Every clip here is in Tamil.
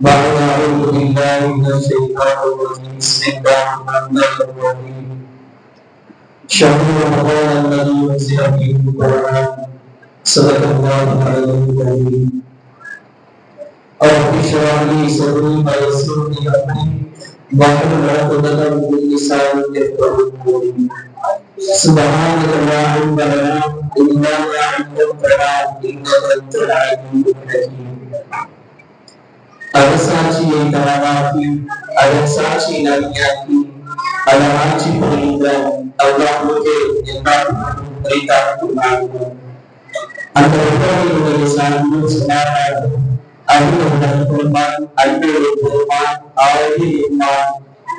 بعد أعوذ بالله من الشيطان الرجيم بسم الله الرحمن الرحيم شهر رمضان الذي أنزل فيه القرآن صدق الله العلي العظيم رب اشرح لي صدري ويسر لي أمري واحلل عقدة من لساني يفقهوا قولي سبحانك لا علم لنا إلا ما علمتنا إنك أنت العليم الحكيم அரசாட்சியை தரவாக்கி அரசாட்சியை நன்மையாக்கி அதன் ஆட்சி புரிந்த அல்லாஹுக்கு எல்லாரும் அந்த உறவினுடைய சார்பு சொன்னார்கள் அறிவுடன் பெருமான் அன்போடு பெருமான் ஆய்வு இம்மான்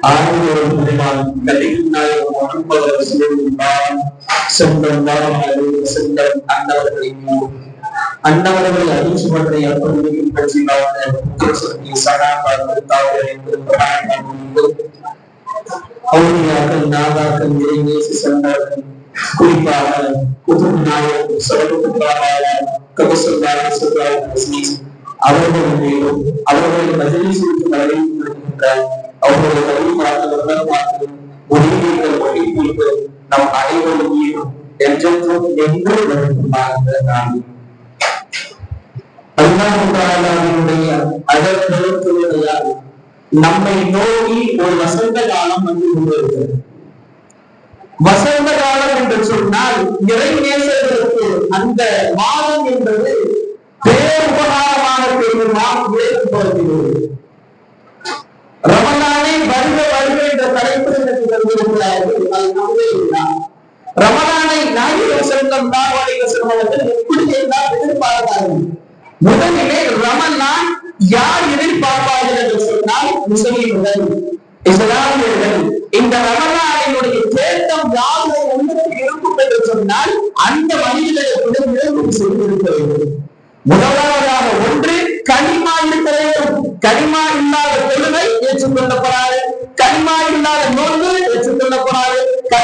ஆய்வோடு பெருமான் கலில் நாயகம் முகமது ரசூலுல்லாஹ் ஸல்லல்லாஹு அலைஹி வஸல்லம் அன்னவர்களின் அண்டவர்களை அறிஞ்சுவதை அப்பொழுது பற்றி சகாபாக்கள் தாவர்கள் அவுளியாக்கள் நாதாக்கள் இறைநேசி சென்றார்கள் குறிப்பாக குதுப் நாயகம் சரபுத்திராவாய கபசுல்லாஹ் சுல்லாஹ் அவர்கள் மேலும் அவர்களை மஜலிசுக்கு வரவேற்கின்ற அவர்களை வழிபாட்டு வரலாற்று முடிவுகள் வழிபீர்கள் நம் அனைவரும் என்றென்றும் என்று வருமாறு நான் அல்லாஹுடைய அழகுடையால் நம்மை நோக்கி ஒரு வசந்த காலம் வந்து கொண்டிருக்கிறது. வசந்த காலம் என்று சொன்னால் இறை நேசர்களுக்கு அந்த மாதம் என்பது பேருபகாரமான பெருமாள் ஏற்படுகிறது. ரமணானை வருக வருக என்ற தலைப்பு எனக்கு தந்திருக்கிறார்கள். அது நம்மளே ரமலானை நாயகம் செல்லம் தாவாளிக செல்வர்கள் எப்படி எல்லாம் எதிர்பார்த்தார்கள். முதலிலே ரமலான் யார் எதிர்பார்ப்பார்கள் என்று சொன்னால் முஸ்லிம்கள். இஸ்லாமியர்கள். இந்த ரமலானினுடைய தேட்டம் யாருடைய உள்ளத்தில் இருக்கும் என்று சொன்னால் அந்த மனிதர்களுடன் விளம்பரம் செய்திருக்க வேண்டும். முதலாவதாக ஒன்று கனிமா இருக்க வேண்டும். கனிமா இல்லாத தொழுகை ஏற்றுக்கொள்ளப்படாது. கனிமா இல்லாத நோன்பு ஏற்றுக்கொள்ளப்படாது.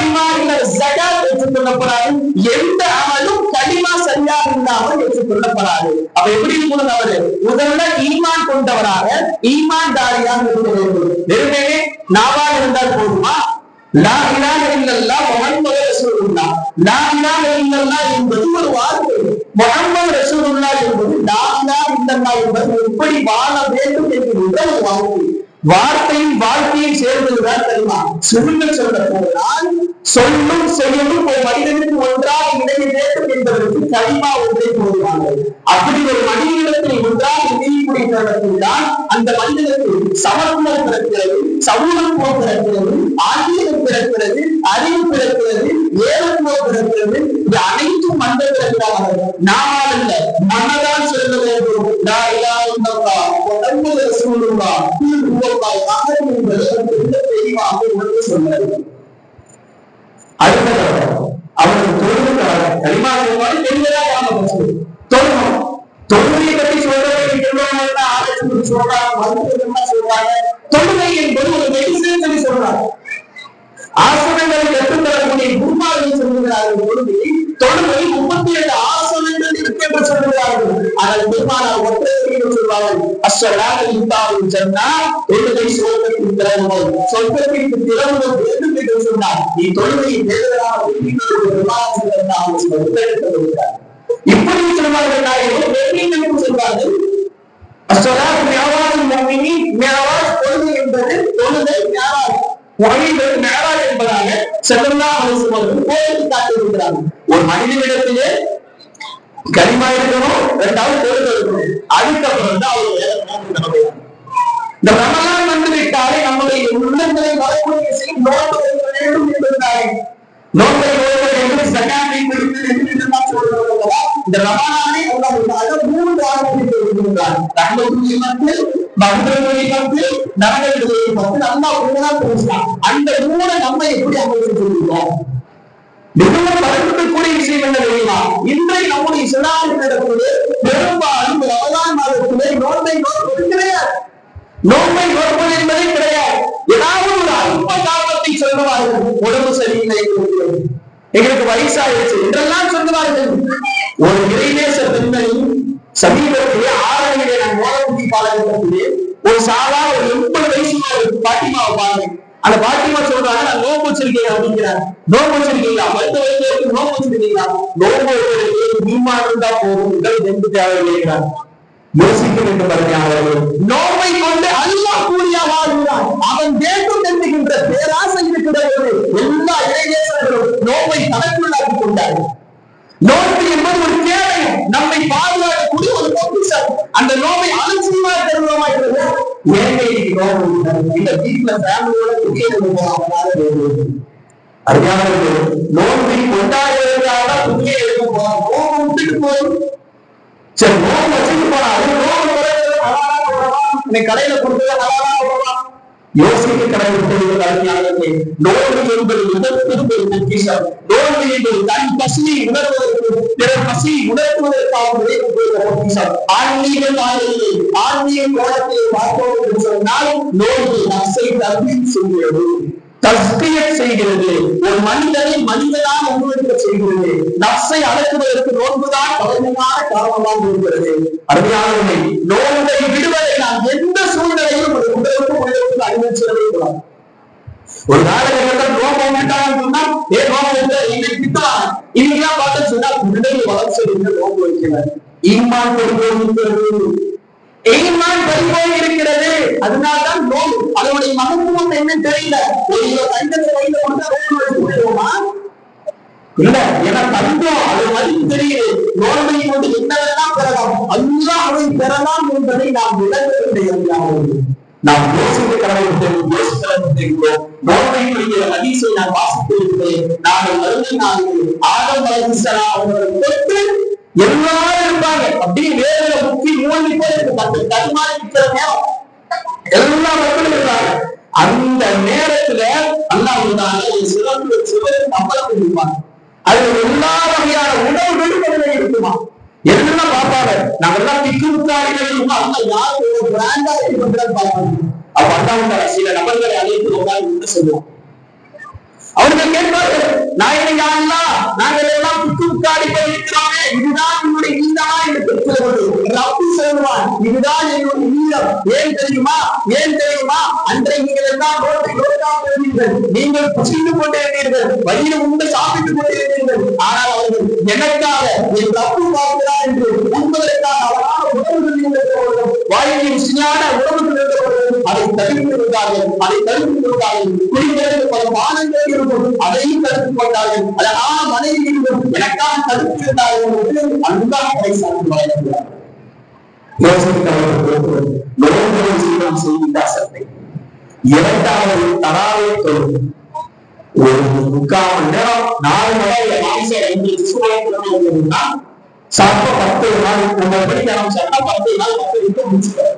கனிமா இல்லாத ஜகாத் ஏற்றுக்கொள்ளப்படாது எந்த அமலும் கனிமா சரியா இல்லாமல் ஏற்றுக்கொள்ளப்படாது. அப்ப எப்படி இருக்கணும் அவரு? முதல்ல ஈமான் கொண்டவராக ஈமான் தாரியாக இருக்க வேண்டும். வெறுமனே நாவா இருந்தால் போதுமா? லா இலாஹ இல்லல்லாஹ் முஹம்மது ரசூலுல்லாஹ். லா இலாஹ இல்லல்லாஹ் என்பது ஒரு வார்த்தை. முஹம்மது ரசூலுல்லாஹ் என்பது லா இலாஹ இல்லல்லாஹ் என்பது எப்படி வாழ வேண்டும் என்கின்ற ஒரு வார்த்தை. வார்த்தையும் வாழ்க்கையும் சேர்ந்ததுதான் தெரியுமா? சுருங்க சொல்ல போனால் சொல்லும் செயலும் ஒரு மனிதனுக்கு ஒன்றாக இணைய வேண்டும் என்பதற்கு கனிமா ஒன்றை போதுமானது அப்படி ஒரு மனிதனிடத்தில் ஒன்றாக இணையக்கூடிய தருணத்தில் தான் அந்த மனிதனுக்கு சமத்துவம் பிறக்கிறது சமூகத்துவம் பிறக்கிறது ஆன்மீகம் பிறக்கிறது அறிவு பிறக்கிறது ஏகத்துவம் பிறக்கிறது. இது அனைத்தும் மந்த பிறக்கிறார்கள் நாமால் அல்ல மனதான் சொல்ல வேண்டும் லா இலாஹ அஹத் என்பது மிக தெளிவாக உணர்ந்து சொன்னது அடுத்ததாக அவர்கள் பற்றி சொல்றதை சொல்றாங்க ஆலோசனை சொல்றாங்க மருத்துவம் சொல்றாங்க என்பது ஒரு மெடிசன் சொல்லி சொல்றாங்க ஆசனங்களை கற்றுத்தரக்கூடிய குருமார்கள் சொல்லுகிறார்கள். தொழுகை தொழுகை முப்பத்தி ஏழு ஆசனங்கள் இருக்கு என்று சொல்லுகிறார்கள். ஆனால் பெருமானார் ஒற்றையில் சொல்வார்கள் அஸ்வலாக இந்தாவும் தொழுகை திறவுகள் சொர்க்கத்திற்கு திறவுகள் வேண்டும் என்று சொன்னார் நீ தொழுகையை இப்படி சொல்வார்கள் நாயகம் சொல்வார்கள் அஸ்வலாக மேவாஸ் தொழுகை என்பது தொழுகை வியாபாரம் முகமது மேராஜ் என்பதாக செல்லல்லா அலிசுமர்கள் கோயிலுக்கு காட்டியிருக்கிறார்கள். ஒரு மனிதனிடத்திலே கனிமா இருக்கணும் ரெண்டாவது தொழில் இருக்கணும் அதுக்கப்புறம் தான் அவர் இந்த ரமலான் வந்து விட்டாலே நம்முடைய உள்ளங்களை வரக்கூடிய செய்யும் நோன்பு வைக்க வேண்டும் என்பதுதானே. நோன்பை நோக்க வேண்டும் சகாத்தை என்று சொல்றோம் இந்த ரமலானை அல்லாஹ் மூன்று ஆரம்பித்து இருக்கிறார் ரஹ்மத்துல் மக்கள் மகுதமொழி வந்து நரக விடுதலை வந்து நல்லா ஒழுங்கா பேசலாம் அந்த மூணை நம்ம எப்படி அமைச்சிருக்கோம் மிகவும் வருத்தக்கூடிய விஷயம் என்ன தெரியுமா? இன்றைய நம்முடைய இஸ்லாமிய நடப்பது பெரும்பாலும் ரமலான் மாதத்திலே நோன்பை நோற்பது கிடையாது நோன்பை நோற்பது என்பதே கிடையாது. ஏதாவது ஒரு அல்ப காரணத்தை சொல்லுவார்கள் உடம்பு சரியில்லை எங்களுக்கு. எங்களுக்கு வயசாயிருச்சு என்றெல்லாம் சொல்லுவார்கள். ஒரு இறைநேச பெண்மணி சமீபத்திலே ஆரணியிலே நான் மோதமுடி பாலகத்திலே ஒரு சாதா ஒரு எண்பது வயசு பாட்டிமாவை பாருங்க அந்த பாட்டிமா சொல்றாங்க அப்படிங்கிறார் நோம்பு வச்சிருக்கீங்களா? மருத்துவ வைத்தியருக்கு நோம்பு வச்சிருக்கீங்களா? நோம்பு நீமா இருந்தா போதும் உடல் எந்த யோசிக்க வேண்டும் அவர்கள். நோவை கொண்டு அல்லா கூலியா வாழ்கிறான். அவன் வேண்டும் என்கின்ற பேராசை இருக்கிறது எல்லா இளைஞர்களும் நோவை தனக்குள்ளாக்கி கொண்டார்கள். நோன்பு என்பது ஒரு தேவை நம்மை பாதுகாக்கக்கூடிய ஒரு பொக்கிஷம். அந்த நோவை அலட்சியமா தருவமா இருக்கிறது ஏழை நோவு வீட்டுல ஃபேமிலியோட குடியிருக்க போறாங்க. அறியாமல் நோன்பை கொண்டாடுறதுக்காக புதிய எடுக்க போறோம் நோம்பு விட்டுட்டு போய் சரி நோம்பு வச்சுட்டு போனா அது நோம்பு இன்னைக்கு கடையில கொடுத்தது ஹலாலா போடலாம் யோசிக்க கடவுள் அறிஞர்களே நோன்பு என்பது மிகப்பெரிய ஒரு பொக்கிஷம் நோன்பு என்பது தன் பசியை உணர்வதற்கு பிறர் பசியை உணர்த்துவதற்காக விளைவிக்கக்கூடிய ஒரு பொக்கிஷம் ஆன்மீக பாதையிலே ஆன்மீக கோலத்திலே பார்த்தோம் என்று சொன்னால் செய்கிறது. தஸ்கியத் செய்கிறது ஒரு மனிதனை மனிதனாக உருவெடுக்க செய்கிறது. நப்சை அடக்குவதற்கு நோன்புதான் பலமான காரணமாக இருக்கிறது. அருமையானவர்களை நோன்பை விடுவதை நாம் எந்த சூழ்நிலையிலும் ஒரு உடலுக்கு உடலுக்கு அனுமதிச்சிடவே கூடாது. ஒரு காலகட்டத்தில் நோக்கம் விட்டாங்கன்னு சொன்னா ஏ நோக்கம் இன்னைக்கு திட்டுவாங்க இன்னைக்கு பார்த்து சொன்னா உடலை வளர்ச்சி நோக்கம் வைக்கிறார் இம்மான் கொடுக்கிறது ஈமான் பறிபோய் இருக்கிறது. அதனால்தான் நோய் அதனுடைய மகத்துவம் என்னன்னு தெரியல. ஒரு கிலோ தங்கத்தை கையில கொடுத்தா நோய் போயிடுவோமா? இல்ல ஏன்னா தங்கம் அது மதிப்பு தெரியுது. நோய்மை கொண்டு என்னவெல்லாம் பெறலாம்? அதுதான் அவை பெறலாம் என்பதை நாம் விளக்கவில்லை நாம் யோசித்து கடவுள் யோசிக்க தெரிகிறோம் நோய்மை குறிக்கிற ஹதீஸை நான் வாசித்திருக்கிறேன் நாங்கள் மருந்து நாங்கள் ஆதம் அலிசலா அவர்களை தொட்டு எல்லாரும் இருப்பாங்க. அப்படியே வேலையில முக்கி மூழ்கி போய் இருக்கு. தடுமாறி இருக்கிற நேரம். எல்லா மக்களும் இருக்காங்க அந்த நேரத்துல அல்லாஹ் ஒரு சிறப்பு சிவரு அமர்ந்து கொடுப்பாங்க. அதுல எல்லா வகையான உணவுகளும் அதுல இருக்குமா எல்லாம் பார்ப்பாங்க. நம்ம எல்லாம் திக்கு முக்காடிகள் இருக்கும். அந்த யாரு ஒரு பிராண்டா இருக்கு பார்ப்பாங்க. அப்ப அண்ணா சில நபர்களை அழைத்து உட்கார்ந்து சொல்லுவோம் அவர்கள் கேட்பார்கள் நாயனை யாருலா நாங்கள் எல்லாம் புக்கு முக்காடி போயிருக்கிறோமே இதுதான் என்னுடைய நீதமா என்று கேட்கிறது ரப்பு சொல்வான் இதுதான் என்னுடைய நீதம் ஏன் தெரியுமா? ஏன் தெரியுமா? அன்றை நீங்கள் எல்லாம் ரோட்டை ரோட்டாக இருந்தீர்கள் நீங்கள் புசிந்து கொண்டிருந்தீர்கள். வழியில் உண்டு சாப்பிட்டுக் கொண்டிருந்தீர்கள். ஆனால் அவர்கள் எனக்காக என் ரப்பு பார்க்கிறார் என்று உண்பதற்காக அவரான உணவுகள் இருந்தவர்கள் வாய்க்கு ருசியான உணவுகள் இருந்தவர்கள் அதை தவிர்த்து விட்டார்கள். அதை தவிர்த்து விட்டார்கள். குடிக்கிறதுக்கு பல பானங்கள் அதையும் தடுத்துக் கொண்டார்கள் அழகான மனைவி எனக்காக தடுத்து இருந்தார்கள் என்று அன்பாக பைசாக்கு வழங்குகிறார் இரண்டாவது தராவை தொழுது ஒரு முக்கால் மணி நேரம் நாலு மணி நேரம் பத்து நாள் உங்க பத்து நாள் பத்து நிமிஷம் முடிச்சுட்டாரு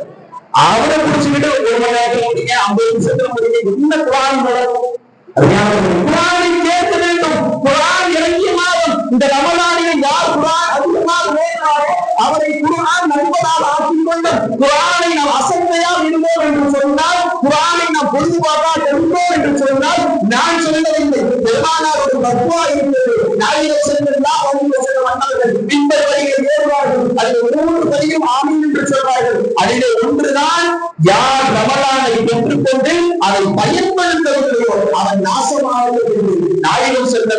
அவரை புடிச்சுக்கிட்டு ஒரு மணி நேரத்துல முடிங்க ஐம்பது நிமிஷத்துல முடிங்க. என்ன குரான் நடக்கும் குரானை கேட்க வேண்டும். குரான் இறங்கிய மாதம் இந்த ரமலானில் யார் குரான் அதிகமாக ஓதினாரோ அவரை குரான் நண்பனால் ஆக்கிக் கொள்ளும் குரானை நாம் அசத்தையாக இருந்தோம் என்று சொன்னால் குரானை நாம் பொழுதுபாக்கா இருந்தோம் என்று சொன்னால் நான் சொல்லவில்லை பெருமானார் ஒரு பக்குவா இருந்தது நாயிரம் சென்றெல்லாம் வந்து சில வந்தார்கள் பின்பர் வழியில் ஏறுவார்கள் அதில் ஒவ்வொரு வழியும் ஆமீன் என்று சொல்வார்கள். அதிலே ஒன்றுதான் யார் ரமலானை பெற்றுக்கொண்டு அதை பயன்படுத்தவில்லையோ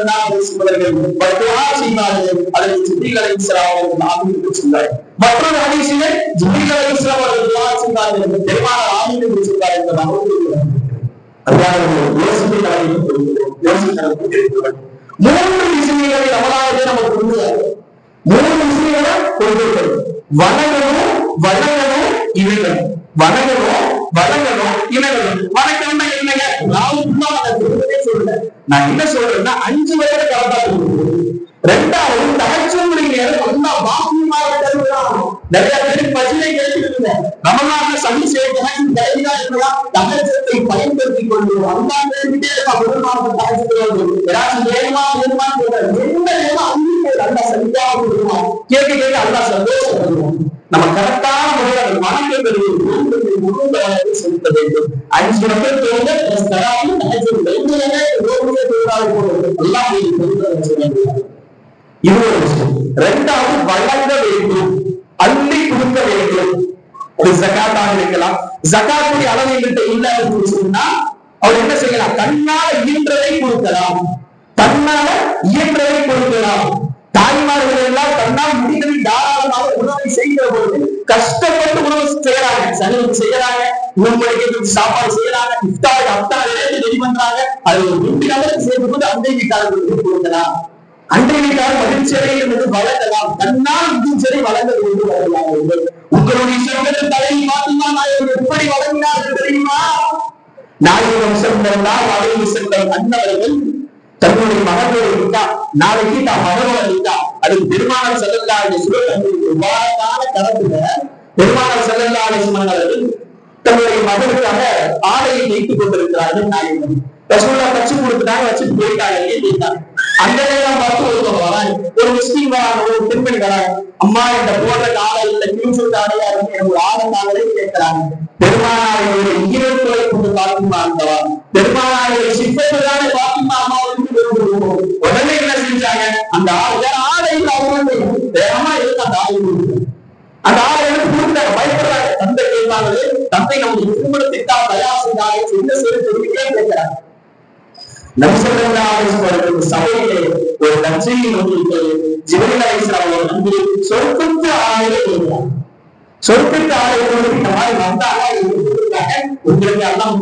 நாயகம் பேசுபவர்கள் பட்டுவா செய்வார்கள் அதனை ஜிபிகளை அவர்கள் ஆமீன் சொன்னார் மற்றொரு ஹதீஸிலே ஜிபிகளை அவர்கள் துவா செய்தார்கள் பெருமானார் ஆமீன் என்று சொன்னார் என்பதாக மூன்று விஷயங்களை நமக்கு மூணு விஷயங்களை வணங்கணும் வணங்கணும் வணங்கணும் வளங்களும் இனங்களும் வணக்கம்னா என்னங்க? நான் அதை நான் என்ன சொல்றேன்னா அஞ்சு வயது கலந்தா ரெண்டாவது தகச்சல் நேரம் நல்லா பாக்கியமாக தருகிறான் நிறைய பேர் பசிலை கேட்டுருக்கோம் ரமலான சனி செய்யணும் தைரியா இருக்கலாம் தகச்சத்தை பயன்படுத்திக் கொள்வோம் அந்த கேட்டுட்டே அந்த பெருமாள் தகச்சத்தை ஏதாச்சும் வேணுமா வேணுமான்னு கேட்டார் என்ன வேணும் அல்லா சரியாக கொடுக்குவோம் கேட்க கேட்க அல்லா சந்தோஷப்படுவோம் நம்ம கரெக்டான முறையில முழு செலுத்த வேண்டும் அஞ்சு மக்கள் தோங்க இது ஒரு விஷயம் வழங்க வேண்டும் அள்ளி கொடுக்க வேண்டும் ஒரு ஜகாத்தாக இருக்கலாம் ஜகாத்துடைய அளவு என்கிட்ட இல்லை அப்படின்னு சொன்னா அவர் என்ன செய்யலாம் தன்னால இயன்றதை கொடுக்கலாம் தன்னால இயன்றதை கொடுக்கலாம் தாய்மார்கள் எல்லாம் தன்னால் முடிந்ததை தாராளமாக செய்யறாங்க. சனிவுக்கு செய்யறாங்க உணவு சாப்பாடு செய்யறாங்க. இஃப்தாருக்கு அப்தார் ரெடி பண்றாங்க? அது ஒரு நூற்றி நபருக்கு செய்யும் போது அந்த வீட்டாளர்களுக்கு கொடுக்கலாம் அன்றைய வீட்டால் மகிழ்ச்சி அடைகிறது வழங்கலாம் தன்னால் மகிழ்ச்சியை வழங்க வேண்டும் வரலாம் உங்களுடைய சொந்தத்தில் தலையை மாற்றினா நாயகம் எப்படி வழங்கினார்கள் தெரியுமா? நாயகம் சென்றா வளைவு சென்ற அண்ணவர்கள் தன்னுடைய மகனோடு இருந்தா நாளைக்கு தான் மகனோட இருக்கா அதுக்கு பெருமானார் செல்லல்லாடைய ஒரு வாரத்தான கடத்துல பெருமானார் செல்லல்லாடைய சுமணர்கள் தன்னுடைய மகளுக்காக ஆடையை வைத்துக் கொண்டிருக்கிறார்கள் நாயகம் ரசூல்லா தச்சு கொடுத்துட்டாங்க வச்சு போயிட்டாங்க கேட்டாங்க அந்த நேரம் பார்த்து ஒருத்தவங்க வராங்க ஒரு முஸ்லீம் வராங்க ஒரு பெண்மணி வராங்க அம்மா இந்த போடுற காலை இல்ல கிழிச்சுட்டு ஆடையா இருக்கு எனக்கு ஒரு ஆடை நாங்களே கேட்கிறாங்க. பெருமானாரையோட ஈரத்துறை கொண்டு பாத்திமா இருந்தவா பெருமானாரையோட சிப்பத்துதானே பாத்திமா அம்மாவுக்கு உடனே என்ன செஞ்சாங்க? அந்த ஆடை ஆடை இல்ல அவங்க வேகமா இருக்கு அந்த ஆடை அந்த ஆடை தந்தை கேட்பாங்களே தந்தை நமக்கு தயார் செய்தாங்க என்ன சொல்லி தெரிவிக்கவே கேட்கிறார். நபிசல்லாஹு சபையிலே ஒரு நச்சையை நோக்கியிருக்கிறது ஜிபரில் அலிஸ்லாம் அவர் வந்து சொர்க்கத்து ஆணையை இந்த மாதிரி வந்தாங்க உங்களுக்கு எல்லாம்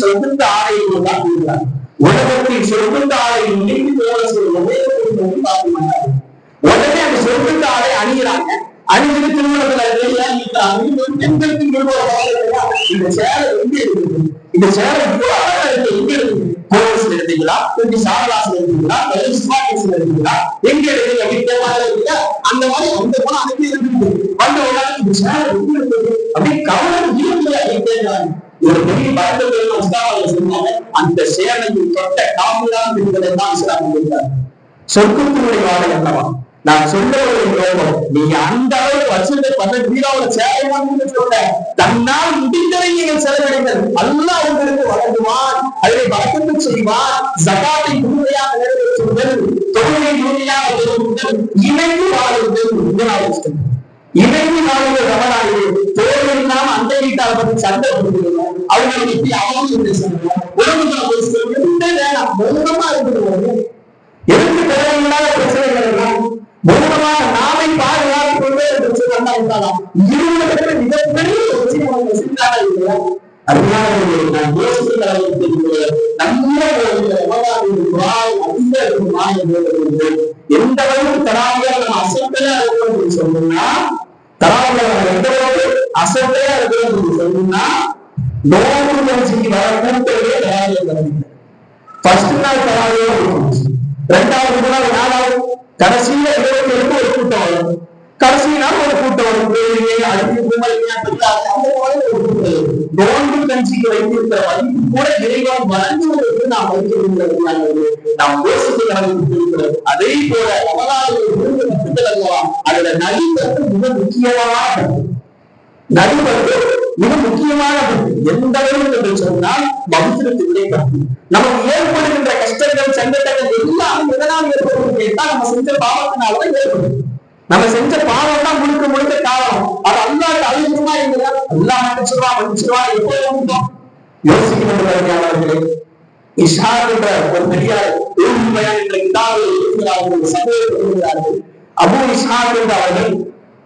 சொர்க்கத்து உலகத்தில் சொர்க்கத்து உடனே அந்த சொர்க்கத்து ஆலை அணிகிறாங்க. அணிஞ்சு திருமணத்துல பெண்களுக்கு இந்த சேலை எங்க இருக்குது? இந்த சேலை எங்க இருக்குது? எடுத்தீங்களா கொஞ்சம் சாரதாசில எடுத்தீங்களா ஸ்மார்ட்ல எடுத்தீங்களா எங்க எடுத்தீங்க அப்படி இருக்குல்ல அந்த மாதிரி அந்த போல அனுப்பி இருக்குது. வந்த உடனே இந்த சேலை எங்க இருக்குது? அப்படி கவனம் இருக்கு கேட்கிறாங்க ஒரு பெரிய பரந்தவர்கள் உஸ்தாவாக சொன்னாங்க அந்த சேலையில் தொட்ட காமிலான் என்பதை தான் இஸ்லாம் சொர்க்கத்தினுடைய வாடகை அல்லவா? நான் சொல்ல ஒரு நோக்கம் நீங்க அந்த அளவுக்கு வச்சிருந்த பண்ண வீடாவோட சேவைவான்னு சொல்ல தன்னால் முடிந்ததை நீங்கள் செலவிடுங்கள் அல்லாஹ் உங்களுக்கு வழங்குவான். அதை வழக்கத்து செய்வான். ஜகாத்தை முழுமையாக நிறைவேற்றுங்கள். தொழிலை முழுமையாக நிறைவேற்றுங்கள். இணைந்து வாழுங்கள். முதலாவது இணைந்து வாழ்வது ரமணாலே தோழர் நாம் அந்த வீட்டால் பற்றி சண்டை கொடுக்கிறோம் அவங்களை இப்படி அவங்க பேசணும் உடம்புகளை பேசணும் இந்த வேணாம் மௌனமா இருக்கிறோம் செஞ்சாங்க அதனால நான் யோசிக்கிற அளவுக்கு நல்ல எந்த அளவுக்கு தராமையா நம்ம அசத்தையா இருக்கணும் சொன்னோம்னா தராமையா எந்த அளவுக்கு அசத்தையா இருக்கணும் சொன்னோம்னா நோக்கு கட்சிக்கு வர ஃபர்ஸ்ட் நாள் தராமையா ரெண்டாவது நாள் நாலாவது கடைசியில இருபத்தி எட்டு ஒரு கூட்டம் வரும்? கடைசி நாள் ஒரு கூட்டம் வரும். அடுத்து நோன்பு கஞ்சிக்கு வைத்திருக்கிற மதிப்பு கூட இறைவன் வழங்குவதற்கு நாம் வைத்திருக்கிறது நாம் யோசித்து நடந்திருக்கிறது அதே போல அதோட நலிவற்கு மிக முக்கியமான நடுவது மிக முக்கியமான எந்த அளவுக்கு என்று சொன்னால் பவித்திரத்தினுடைய கருத்து நமக்கு ஏற்படுகின்ற கஷ்டங்கள் சங்கடங்கள் எல்லாம் எதனால் ஏற்படும் கேட்டால் நம்ம செஞ்ச பாவத்தினாலதான் ஏற்படும். நம்ம செஞ்ச பாவம் தான் முழுக்க முழுக்க காரணம் அது அல்லாட்டு அழிஞ்சுமா இல்லையா? அல்லா மன்னிச்சிருவா மன்னிச்சிருவா எப்போ யோசிக்கணும் யோசிக்கப்படுகிறார்களே இஷார் என்ற ஒரு பெரியார் பயான் என்ற கிதாபில் இருக்கிறார்கள் சபையில் இருக்கிறார்கள் அபு இஸ்ஹாக் என்ற அவர்கள்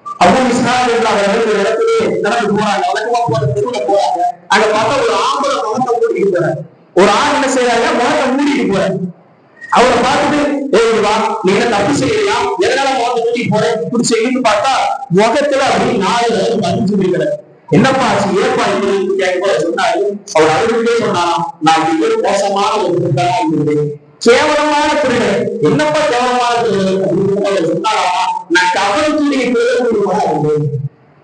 அபு இஸ்ஹாக் என்ற அவர்கள் ஒரு இடத்திலே நடந்து போறாங்க. வழக்கமா போற தெருவுல போறாங்க. அங்க பார்த்தா ஒரு ஆம்பளை முகத்தை மூடிட்டு போறாரு. ஒரு ஆண் என்ன செய்யறாங்க முகத்தை மூடிட்டு போறாரு. அவரை பார்த்துட்டு ஏய் வா. நீ என்ன தப்பு செய்யலையா எதனால முகத்தை மூடிட்டு போறேன் இப்படி செய்யுன்னு பார்த்தா முகத்துல அப்படி நாலு பதிஞ்சு இருக்கிறார் என்னப்பா ஆச்சு? ஏப்பா இப்படி கேட்க சொன்னாரு. அவர் அழுதுகிட்டே சொன்னாராம் நான் இது மோசமான ஒரு புத்தகமா இருந்தது கேவலமான திருடை என்னப்பா கேவலமான திருடை அப்படின்னு சொன்னாரா நான் கவனத்துடைய திருடை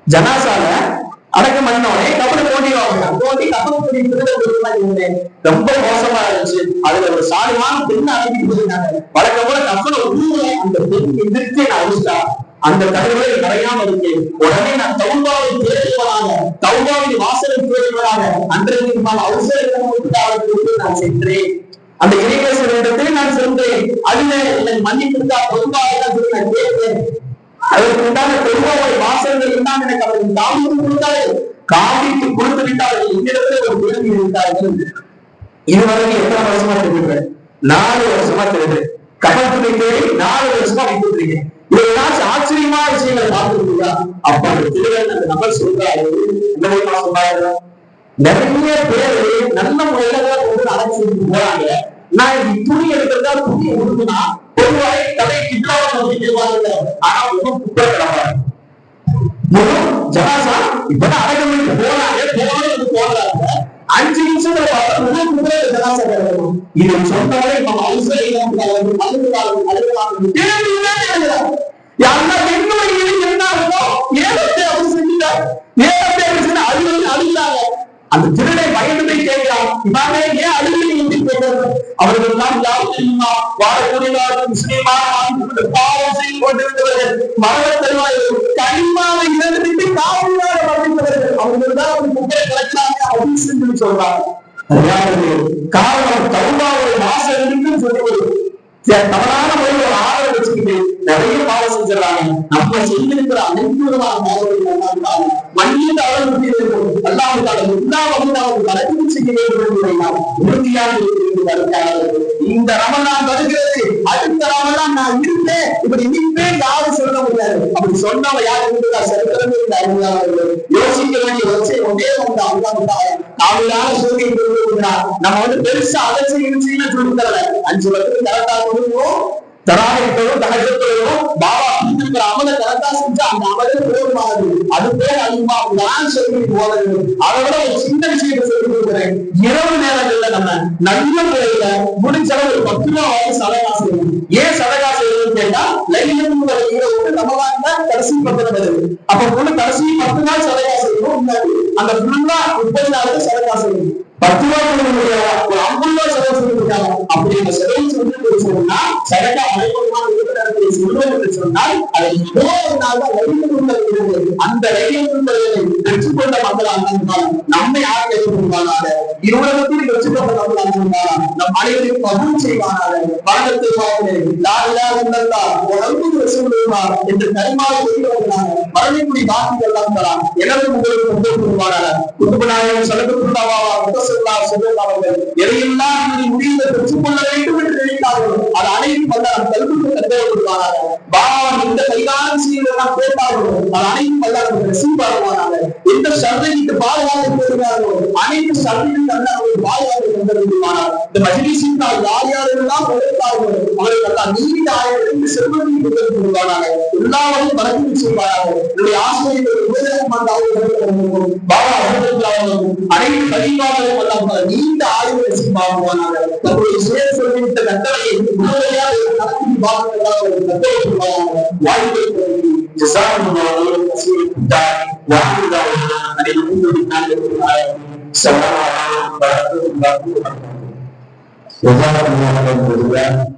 ஜனாசால அடக்கம் பண்ணோடனே கபடு தோண்டி தோண்டி கபனத்துடைய திருடை ரொம்ப மோசமா இருந்துச்சு. அதுல ஒரு சாதுவான பெண் அனுப்பி போயிருந்தாங்க வழக்கம் போல கப்பலை உள்ள அந்த பெண் எதிர்த்து நான் அழிச்சிட்டா அந்த தகவலை கரையாம இருக்கு. உடனே நான் தௌபாவை தேடுவதாக தௌபாவின் வாசலை தேடுவதாக அன்றைக்கு நான் அவசர நான் சென்றேன். அந்த இறைவசரிடத்தில் நான் சென்றேன். அதுல என்னை மன்னிப்பிருக்கா பொதுவாக நான் கேட்டேன். அதற்கு உண்டான பெருமாவை வாசல்கள் எனக்கு அவர்கள் காவிக்கு கொடுத்தார்கள். காவிக்கு கொடுத்து விட்டார்கள். என்னிடத்தில் ஒரு விரும்பி இருந்தார்கள் இதுவரைக்கும் எத்தனை வருஷமா தெரியுது நாலு வருஷமா தெரியுது கடற்கரை தேடி நாலு வருஷமா விட்டுருக்கீங்க இருக்கேன் இதெல்லாம் ஆச்சரியமான விஷயங்களை பார்த்துருக்கீங்களா? அப்ப அந்த திருடன் அந்த நபர் சொல்றாரு. என்ன சொன்னாரு நிறைய பேரு நல்ல முறையில கொண்டு அழைச்சிட்டு போறாங்க. நான் துணி எடுக்கிறதா துணி உடுத்துனா பொதுவாக தலை கிட்டாவ நோக்கிடுவாங்க ஆனா ஒன்றும் குப்பை கிடப்பாரு முகம் இப்பதான் அடக்கம் பண்ணி போனாலும் போடுறாங்க அஞ்சு நிமிஷத்துல பார்த்தா முதல் குதிரை இது சொன்னவரை நம்ம அவசரம் யாருன்னா என்னோட என்ன இருக்கும் ஏதத்தை அவர் செஞ்சுட்டார் ஏதத்தை அவர் செஞ்சு அழுகு அந்த திருடை பயந்து கேட்கிறான் இவனே ஏன் அழுகி என்று கேட்கிறது அவர்கள் தான் யார் தெரியுமா? வாழக்கூடியவர்கள் முஸ்லீமாக பாவம் செய்து கொண்டிருந்தவர்கள். மரண தருவாயில் கனிமாவை இழந்துவிட்டு காவலாக மரணித்தவர்கள். அவர்கள் தான் ஒரு முக்கிய கலெக்டாக அப்படின்னு சொல்றாங்க. காரணம் தௌபாவுடைய வாசல் இருக்குன்னு சொல்லி தவறான முறையில் ஆதரவு வச்சுக்கிட்டு நிறைய பாவம் நம்ம செய்திருக்கிற அனைத்து மண்ணில் அளவு அல்லாவுக்கான எல்லா வகையான கலந்து செய்ய வேண்டும் என்பதை உறுதியாக இந்த ரமலான் வருகிறது. அடுத்த நான் இருந்தேன் இப்படி நிற்பேன் யாரும் சொல்ல முடியாது. அப்படி சொன்னவங்க யாரும் இருந்தா சரித்திரமே இந்த அறிஞர்கள் யோசிக்க வேண்டிய வச்சு ஒன்றே ஒன்று அல்லாவுக்காக காவலான சூரியன் நம்ம வந்து பெருசா அதை செய்யணும் சொல்லி தரல. அஞ்சு வருஷத்துக்கு கரெக்டா கொடுக்கணும் தராவிட்டதும் பாபா கொடுத்திருக்கிற அமல கரெக்டா செஞ்சா அந்த அமலே போதுமானது. அது பேர் அதிகமா நான் சொல்லி போறது. அதோட விட ஒரு சின்ன விஷயத்தை சொல்லி கொடுக்குறேன் இரவு நேரங்கள்ல நம்ம நல்ல முறையில முடிஞ்சளவு ஒரு பத்து ரூபா வாங்கி சதகா செய்யணும். ஏன் சதகா செய்யணும்னு கேட்டா லைலம் இரவு நம்ம வாங்கினா கடைசி பத்து வருது அப்ப பொண்ணு கடைசி பத்து நாள் சதகா செய்யணும். அந்த ஃபுல்லா முப்பது நாளுக்கு சதகா செய்யணும். பத்து ஒரு ஐம்பது ரூபா செலவு செஞ்சிருக்காங்க அப்படி அந்த செலவு செஞ்சு சொன்னா சதகா அனைவருமான இருக்கிற என்று சொன்னால் அதை முதல் நாள் தான் அந்த வழியில் பெற்றுக்கொண்ட மக்களாக இருந்தாலும் நம்மை யார் ஏற்றுக்கொள்வானாக இருவரத்தில் அனைவரையும் பகுதி செய்வானாக. வணக்கத்தை உடம்பு ரசூலுல்லாஹ் என்று கரிமாவை செய்கிறவர்களாக மரணிக்குடி வாக்குகள் எல்லாம் தரலாம் எனது உங்களுக்கு கொண்டு வருவாராக குத்துபநாயகம் சலகத்துள்ளாவா முத்தசல்லா சொல்லுங்கள் எதையெல்லாம் நீங்கள் முடிந்த பெற்றுக்கொள்ள வேண்டும் என்று நினைத்தார்கள் அது அனைத்தும் வல்ல கல்விக்கு கட்டளை கொடுப்பாராக எந்த கைதான விஷயங்கள் கேட்டார்களோ அது அனைத்தும் வல்ல நமக்கு எந்த சர்தைக்கு பாதுகாத்து போகிறார்களோ அனைத்து சர்தையும் தந்த இந்த மஜிலிசினால் யார் யாரெல்லாம் உழைத்தார்களோ அவர்கள் எல்லாம் நீண்ட ஆயிரம் செல்வத்தையும் கொடுத்திருப்பாராக எல்லாவரையும் வரக்கூடிய செய்வாராக என்னுடைய ஆசிரியர்கள் உபயோகமான அவர்கள் பாபா அவர்களும் அனைத்து பதிவாளரும் எல்லாம் நீண்ட ஆயுத செய்வாங்க தன்னுடைய சுய சொல்லிவிட்ட கட்டளையை முழுமையாக நடத்தி வாழ்வதாக வாய்ப்பை جزاكم الله خيرا كثيرا الداعي وعلى دعوانا ان الحمد لله رب العالمين السلام عليكم ورحمه الله وبركاته 谢谢我们的主持人。